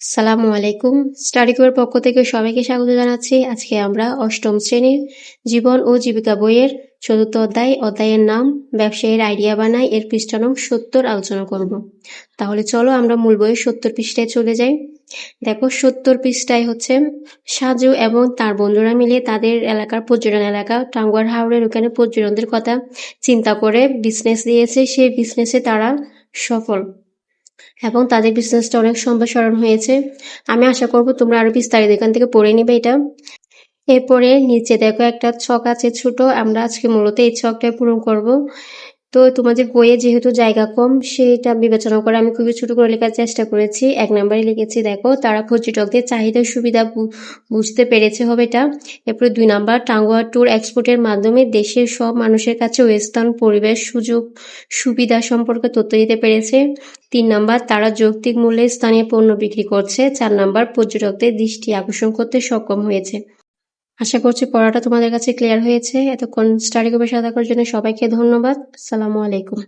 সালামু আলাইকুম। স্টাডি কোয়ের পক্ষ থেকে সবাইকে স্বাগত জানাচ্ছি। আজকে আমরা অষ্টম শ্রেণির জীবন ও জীবিকা বইয়ের চতুর্থ অধ্যায়, অধ্যায়ের নাম, ব্যবসায়ীর আইডিয়া বানাই। এর পৃষ্ঠা নং সত্তর আলোচনা করব। তাহলে চলো আমরা মূল বইয়ের সত্তর পৃষ্ঠায় চলে যাই। দেখো, সত্তর পৃষ্ঠায় হচ্ছে, সাজু এবং তার বন্ধুরা মিলে তাদের এলাকার পর্যটন এলাকা, টাঙ্গুয়ার হাওড়ের ওখানে পর্যটনদের কথা চিন্তা করে বিজনেস দিয়েছে। সেই বিজনেসে তারা সফল। এবং তাদের বিজনেসটা অনেক সম্প্রসারণ হয়েছে। আমি আশা করব তোমরা আরও বিস্তারিত এখান থেকে পড়ে নিবে এটা। এরপরে নিচে দেখো একটা ছক আছে ছোট। আমরা আজকে মূলত এই ছকটা পূরণ করব। তো তোমাদের বইয়ে যেহেতু জায়গা কম, সেটা বিবেচনা করে আমি খুবই ছোট করে লেখার চেষ্টা করেছি। এক নম্বরে লিখেছি, দেখো, তারা পর্যটকদের চাহিদা সুবিধা বুঝতে পেরেছে হবে এটা এরপরে দুই নাম্বার, টাঙ্গুয়া ট্যুর এক্সপোর্টের মাধ্যমে দেশের সব মানুষের কাছে স্থান পরিবেশ সুযোগ, সুবিধা সম্পর্কে তথ্য দিতে পেরেছে। তিন নাম্বার, তারা যৌক্তিক মূল্যে স্থানীয় পণ্য বিক্রি করছে। চার নাম্বার, পর্যটকদের দৃষ্টি আকর্ষণ করতে সক্ষম হয়েছে। আশা করছি পড়াটা তোমাদের কাছে ক্লিয়ার হয়েছে। এতক্ষণ স্টাডি গ্রুপের সাথে করার জন্য সবাইকে ধন্যবাদ। সালামু আলাইকুম।